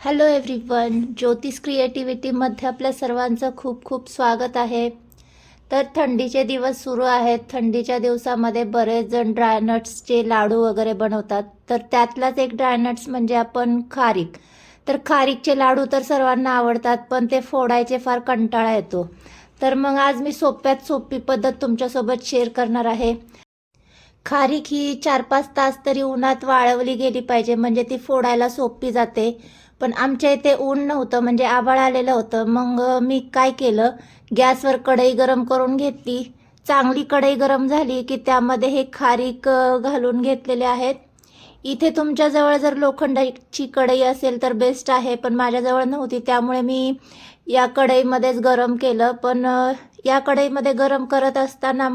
Hello everyone ज्योतिष क्रिएटिव्हिटीमध्ये आपल्या सर्वांचं खूप खूप स्वागत आहे. तर थंडीचे दिवस सुरू आहेत. थंडीच्या दिवसामध्ये बरेच जण ड्रायनट्सचे लाडू वगैरे बनवतात. तर त्यातलाच एक ड्रायनट्स म्हणजे आपण खारीक. तर खारीकचे लाडू तर सर्वांना आवडतात पण ते फोडायचे फार कंटाळा येतो. तर मग आज मी सोप्यात सोपी पद्धत तुमच्यासोबत शेअर करणार आहे. खारीक ही चार पाच तास तरी उन्हात वाळवली गेली पाहिजे म्हणजे ती फोडायला सोपी जाते. पण आमच्या इथे ऊन नव्हतं म्हणजे आभाळ आलेलं होतं. मग मी काय केलं? गॅसवर कढई गरम करून घेतली. चांगली कढई गरम झाली की त्यामध्ये हे खारीक घालून घेतलेले आहेत. इथे तुमच्याजवळ जर लोखंडाची कढई असेल तर बेस्ट आहे पण माझ्याजवळ नव्हती. त्यामुळे मी या कढईमध्येच गरम केलं. पण या कढईमध्ये गरम करत असताना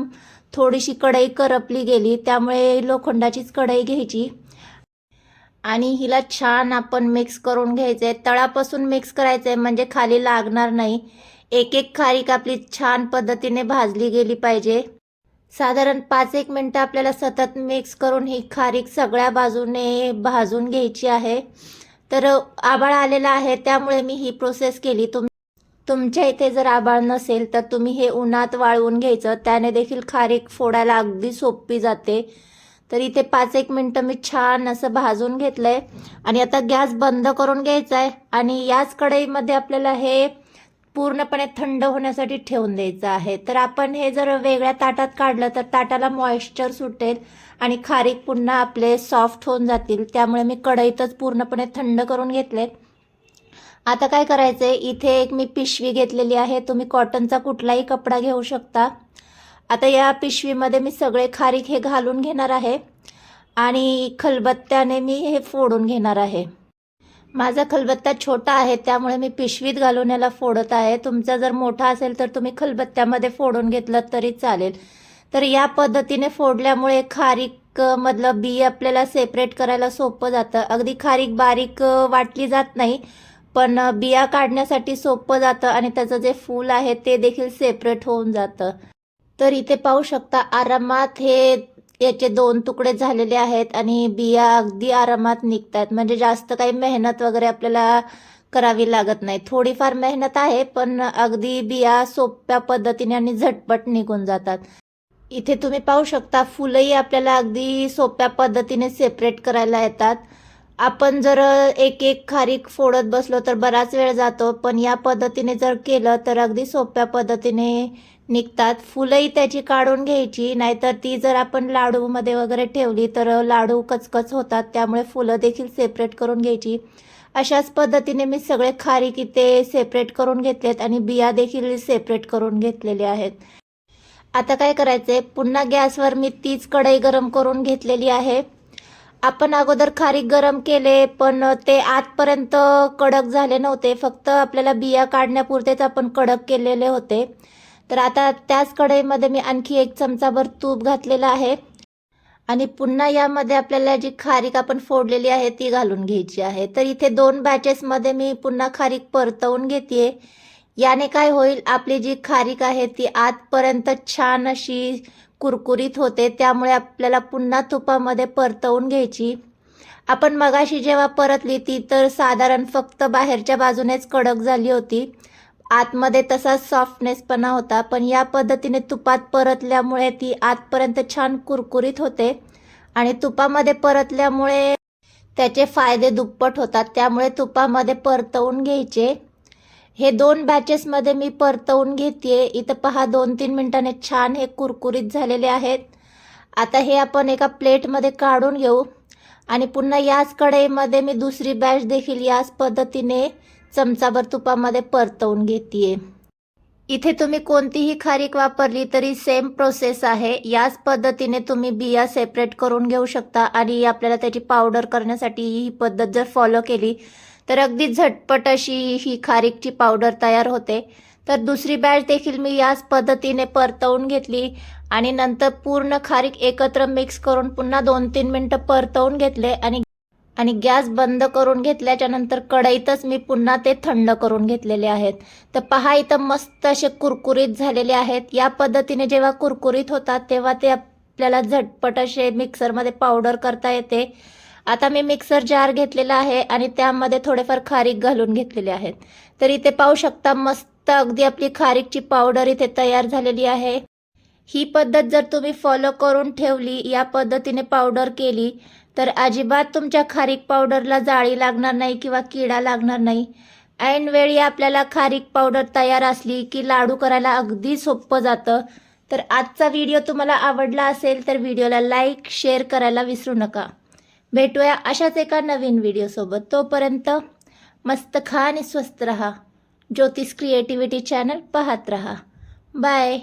थोडीशी कढई करपली गेली. त्यामुळे लोखंडाचीच कढई घ्यायची. आणि हिला छान आपण मिक्स करून घ्यायचं आहे तळापासून मिक्स करायचं आहे म्हणजे खाली लागणार नाही. एक एक खारीक आपली छान पद्धतीने भाजली गेली पाहिजे. साधारण पाच एक मिनटं आपल्याला सतत मिक्स करून ही खारीक सगळ्या बाजूने भाजून घ्यायची आहे. तर आबाळ आलेला आहे त्यामुळे मी ही प्रोसेस केली. तुम तुमच्या इथे जर आबाळ नसेल तर तुम्ही हे उन्हात वाळवून घ्यायचं. त्याने देखील खारीक फोडायला अगदी सोपी जाते. तर इथे पाच एक मिनटं मी छान असं भाजून घेतलं आहे आणि आता गॅस बंद करून घ्यायचा आहे आणि याच कढईमध्ये आपल्याला हे पूर्णपणे थंड होण्यासाठी ठेवून द्यायचं आहे. तर आपण हे जर वेगळ्या ताटात काढलं तर ताटाला मॉइश्चर सुटेल आणि खारीक पुन्हा आपले सॉफ्ट होऊन जातील. त्यामुळे मी कढईतच पूर्णपणे थंड करून घेतले आता काय करायचं आहे इथे एक मी पिशवी घेतलेली आहे. तुम्ही कॉटनचा कुठलाही कपडा घेऊ शकता. आता या पिशवीमध्ये मी सगळे खारीक हे घालून घेणार आहे आणि खलबत्त्याने मी हे फोडून घेणार आहे. माझा खलबत्ता छोटा आहे त्यामुळे मी पिशवीत घालून याला फोडत आहे. तुमचा जर मोठा असेल तर तुम्ही खलबत्त्यामध्ये फोडून घेतलं तरी चालेल. तर या पद्धतीने फोडल्यामुळे खारीक मधलं बी आपल्याला सेपरेट करायला सोपं जातं. अगदी खारीक बारीक वाटली जात नाही पण बिया काढण्यासाठी सोपं जातं आणि त्याचं जे फूल आहे ते देखील सेपरेट होऊन जातं. तर इथे पाहू शकता आरामात हे याचे दोन तुकडे झालेले आहेत आणि बिया अगदी आरामात निघतात म्हणजे जास्त काही मेहनत वगैरे आपल्याला करावी लागत नाही. थोडीफार मेहनत आहे पण अगदी बिया सोप्या पद्धतीने आणि झटपट निघून जातात. इथे तुम्ही पाहू शकता फुलंही आपल्याला अगदी सोप्या पद्धतीने सेपरेट करायला येतात. आपण जर एक एक खारीक फोडत बसलो तर बराच वेळ जातो पण या पद्धतीने जर केलं तर अगदी सोप्या पद्धतीने निघतात. फुलंही त्याची काढून घ्यायची नाहीतर ती जर आपण लाडूमध्ये वगैरे ठेवली तर लाडू कचकच होतात त्यामुळे फुलं देखील सेपरेट करून घ्यायची. अशाच पद्धतीने मी सगळे खारीक इथे सेपरेट करून घेतलेत आणि बिया देखील सेपरेट करून घेतलेले आहेत. आता काय करायचंय? पुन्हा गॅसवर मी तीच कढई गरम करून घेतलेली आहे. आपण अगोदर खारीक गरम केले पण ते आतपर्यंत कडक झाले नव्हते. फक्त आपल्याला बिया काढण्यापुरतेच आपण कडक केलेले होते. तर आता त्याच कढईमध्ये मी आणखी एक चमचाभर तूप घातलेलं आहे. आणि पुन्हा यामध्ये आपल्याला जी खारीक आपण फोडलेली आहे ती घालून घ्यायची आहे. तर इथे दोन बॅचेसमध्ये मी पुन्हा खारीक परतवून घेते याने काय होईल आपली जी खारीक आहे ती आतपर्यंत छान अशी कुरकुरीत होते त्यामुळे आपल्याला पुन्हा तुपामध्ये परतवून घ्यायची. आपण मगाशी जेव्हा परतली ती तर साधारण फक्त बाहेरच्या बाजूनेच कडक झाली होती. आतमध्ये तसाच सॉफ्टनेसपणा होता पण या पद्धतीने तुपात परतल्यामुळे ती आतपर्यंत छान कुरकुरीत होते. आणि तुपामध्ये परतल्यामुळे त्याचे फायदे दुप्पट होतात त्यामुळे तुपामध्ये परतवून घ्यायचे. हे दोन बॅचेसमध्ये मी परतवून घेते इथं पहा दोन तीन मिनटाने छान हे कुरकुरीत झालेले आहेत. आता हे आपण एका प्लेटमध्ये काढून घेऊ. आणि पुन्हा याच कढईमध्ये मी दुसरी बॅच देखील याच पद्धतीने चमचाभर तुपामध्ये परतवून घेते इथे तुम्ही कोणतीही खारीक वापरली तरी सेम प्रोसेस आहे. याच पद्धतीने तुम्ही बिया सेपरेट करून घेऊ शकता आणि आपल्याला त्याची पावडर करण्यासाठी ही पद्धत जर फॉलो केली तर अगदी झटपट अशी ही खारीकची पावडर तयार होते. तर दुसरी बॅच देखील मी याच पद्धतीने परतवून घेतली आणि नंतर पूर्ण खारीक एकत्र मिक्स करून पुन्हा दोन तीन मिनटं परतवून घेतले आणि आणि गॅस बंद करून घेतल्याच्या नंतर कढईतच मी पुन्हा ते थंड करून घेतलेले आहेत. तर पहा इथं मस्त असे कुरकुरीत झालेले आहेत. या पद्धतीने जेव्हा कुरकुरीत होतात तेव्हा ते आपल्याला झटपट असे मिक्सरमध्ये पावडर करता येते. आता मी मिक्सर जार घेतलेला आहे आणि त्यामध्ये थोडेफार खारीक घालून घेतलेले आहेत. तर इथे पाहू शकता मस्त अगदी आपली खारीकची पावडर इथे तयार झालेली आहे. ही पद्धत जर तुम्ही फॉलो करून ठेवली या पद्धतीने पावडर केली तर अजिबात तुमच्या खारीक पावडरला जाळी लागणार नाही किंवा किडा लागणार नाही. ऐनवेळी आपल्याला खारीक पावडर तयार असली की लाडू करायला अगदी सोपं जातं. तर आजचा व्हिडिओ तुम्हाला आवडला असेल तर व्हिडिओला लाईक शेअर करायला विसरू नका. भेटूया अशाच एका नवीन व्हिडिओसोबत तोपर्यंत मस्त खा आणि स्वस्त रहा. ज्योतिष क्रिएटिव्हिटी चॅनल पाहत रहा. बाय